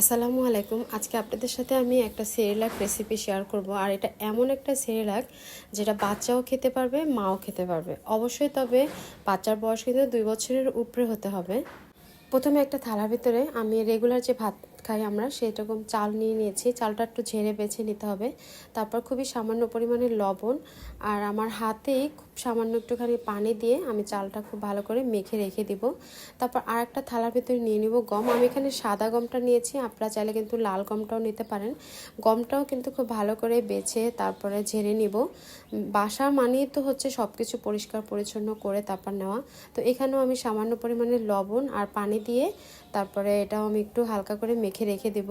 আসসালামু আলাইকুম। আজকে আপনাদের সাথে আমি একটা সেরেলাক রেসিপি শেয়ার করব। আর এটা এমন একটা সেরেলাক যেটা বাচ্চাও খেতে পারবে, মাও খেতে পারবে। অবশ্যই তবে বাচ্চার বয়স কিন্তু দুই বছরের উপরে হতে হবে। প্রথমে একটা থালার ভিতরে আমি রেগুলার যে ভাত খাই আমরা সেরকম চাল নিয়ে নিয়েছি। চালটা একটু ঝেড়ে বেছে নিতে হবে। তারপর খুবই সামান্য পরিমাণে লবণ আর আমার হাতে খুব সামান্য একটুখানি পানি দিয়ে আমি চালটা খুব ভালো করে মেখে রেখে দিব। তারপর আর একটা থালার ভিতরে নিয়ে নিব গম। আমি এখানে সাদা গমটা নিয়েছি, আপনারা চাইলে কিন্তু লাল গমটাও নিতে পারেন। গমটাও কিন্তু খুব ভালো করে বেছে তারপরে ঝেড়ে নিব। বাসা মানেই তো হচ্ছে সব কিছু পরিষ্কার পরিচ্ছন্ন করে তারপর নেওয়া। তো এখানেও আমি সামান্য পরিমাণে লবণ আর পানি দিয়ে তারপরে এটাও আমি একটু হালকা করে মেখে রেখে দেব।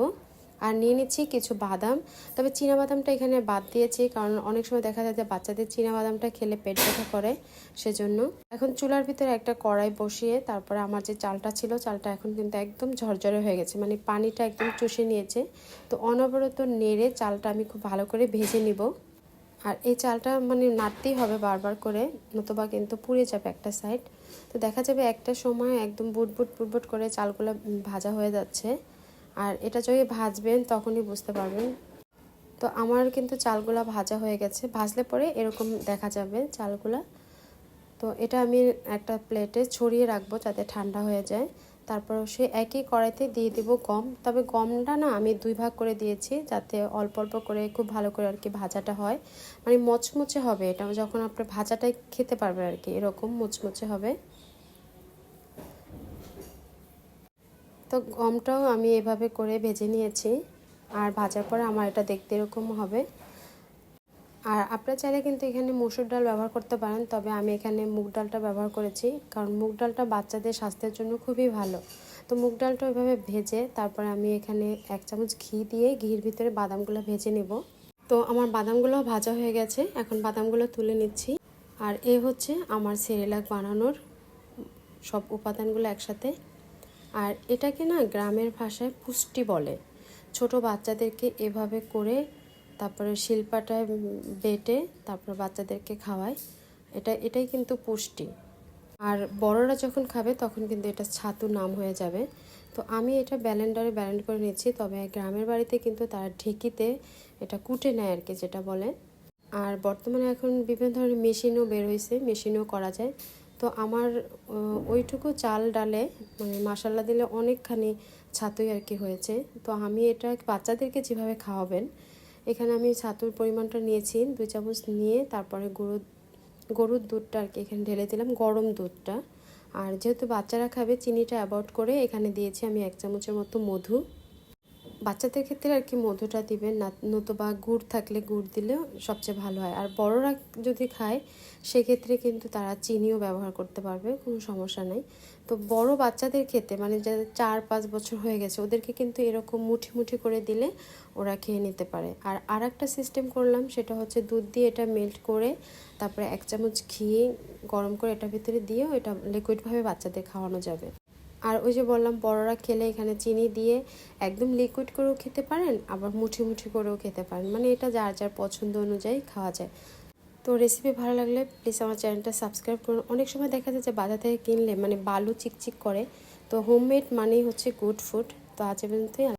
আর নিয়ে নিচ্ছি কিছু বাদাম। তবে বাদামটা এখানে বাদ দিয়েছি, কারণ অনেক সময় দেখা যায় যে বাচ্চাদের বাদামটা খেলে পেট ব্যথা করে সেজন্য। এখন চুলার ভিতরে একটা কড়াই বসিয়ে তারপরে আমার যে চালটা ছিল, চালটা এখন কিন্তু একদম ঝরঝরে হয়ে গেছে। মানে পানিটা একদম চুষে নিয়েছে। তো অনবরত নেড়ে চালটা আমি খুব ভালো করে ভেজে নিব। আর এই চালটা মানে নাড়তেই হবে বারবার করে, নতুবা কিন্তু পুড়ে যাবে একটা সাইড তো দেখা যাবে একটা সময় একদম বুটবুট বুটবুট করে চালগুলো ভাজা হয়ে যাচ্ছে। আর এটা যদি ভাজবেন তখনই বুঝতে পারবেন। তো আমার কিন্তু চালগুলা ভাজা হয়ে গেছে। ভাজলে পরে এরকম দেখা যাবে চালগুলা। তো এটা আমি একটা প্লেটে ছড়িয়ে রাখব যাতে ঠান্ডা হয়ে যায়। তারপর সে একই কড়াইতে দিয়ে দিব গম। তবে গমটা না আমি দুই ভাগ করে দিয়েছি যাতে অল্প অল্প করে খুব ভালো করে আর কি ভাজাটা হয়। মানে মচমচে হবে এটা। যখন আপনি ভাজাটাই খেতে পারবেন আর কি, এরকম মুচমুচে হবে। তো গমটাও আমি এভাবে করে ভেজে নিয়েছি। আর ভাজার পরে আমার এটা দেখতে এরকম হবে। আর আপনারা চাইলে কিন্তু এখানে মসুর ডাল ব্যবহার করতে পারেন, তবে আমি এখানে মুগ ডালটা ব্যবহার করেছি, কারণ মুগ ডালটা বাচ্চাদের স্বাস্থ্যের জন্য খুবই ভালো। তো মুগ ডালটা ওইভাবে ভেজে তারপরে আমি এখানে এক চামচ ঘি দিয়ে ঘির ভিতরে বাদামগুলো ভেজে নেব। তো আমার বাদামগুলো ভাজা হয়ে গেছে, এখন বাদামগুলো তুলে নিচ্ছি। আর এ হচ্ছে আমার সেরেলাক বানানোর সব উপাদানগুলো একসাথে। আর এটাকে না গ্রামের ভাষায় পুষ্টি বলে। ছোট বাচ্চাদেরকে এভাবে করে তারপরে শিল্পাটায় বেটে তারপর বাচ্চাদেরকে খাওয়ায়। এটা, এটাই কিন্তু পুষ্টি। আর বড়রা যখন খাবে তখন কিন্তু এটা ছাতু নাম হয়ে যাবে। তো আমি এটা ব্যালেন্ডারে ব্যালেন্ড করে নিচ্ছি, তবে গ্রামের বাড়িতে কিন্তু তারা ঢেকিতে এটা কুটে নেয় আর কি যেটা বলে। আর বর্তমানে এখন বিভিন্ন ধরনের মেশিনও বের হয়েছে মেশিনও করা যায়। তো আমার ওইটুকু চাল ডালে মানে মশালা দিলে অনেকখানি ছাতুই আর কি হয়েছে। তো আমি এটা বাচ্চাদেরকে যেভাবে খাওয়াবেন, এখানে আমি ছাতুর পরিমাণটা নিয়েছি, দুই চামচ নিয়ে তারপরে গরু গরুর দুধটা আর কি এখানে ঢেলে দিলাম, গরম দুধটা। আর যেহেতু বাচ্চারা খাবে, চিনিটা অ্যাভয়েড করে এখানে দিয়েছি আমি এক চামচের মতো মধু। বাচ্চাদের ক্ষেত্রে আর কি মধুটা দিবেন না, নতুবা গুড় থাকলে গুড় দিলেও সবচেয়ে ভালো হয়। আর বড়রা যদি খায়, সেক্ষেত্রে কিন্তু তারা চিনিও ব্যবহার করতে পারবে, কোনো সমস্যা নেই। তো বড় বাচ্চাদের ক্ষেত্রে মানে যাদের চার পাঁচ বছর হয়ে গেছে, ওদেরকে কিন্তু এরকম মুঠি মুঠি করে দিলে ওরা খেয়ে নিতে পারে। আর আর একটা সিস্টেম করলাম, সেটা হচ্ছে দুধ দিয়ে এটা মেল্ট করে, তারপরে এক চামচ ঘি গরম করে এটা ভিতরে দিয়েও এটা লিকুইডভাবে বাচ্চাদের খাওয়ানো যাবে। আর ওই যে বললাম, বড়রা খেলে এখানে চিনি দিয়ে একদম লিকুইড করেও খেতে পারেন, আবার মুঠি মুঠি করেও খেতে পারেন। মানে এটা যার যার পছন্দ অনুযায়ী খাওয়া যায়। তো রেসিপি ভালো লাগলে প্লিজ আমার চ্যানেলটা সাবস্ক্রাইব করুন। অনেক সময় দেখা যায় যে বাজার থেকে কিনলে মানে বালু চিকচিক করে, তো হোমমেড মানেই হচ্ছে গুড ফুড তো আজ পর্যন্তই।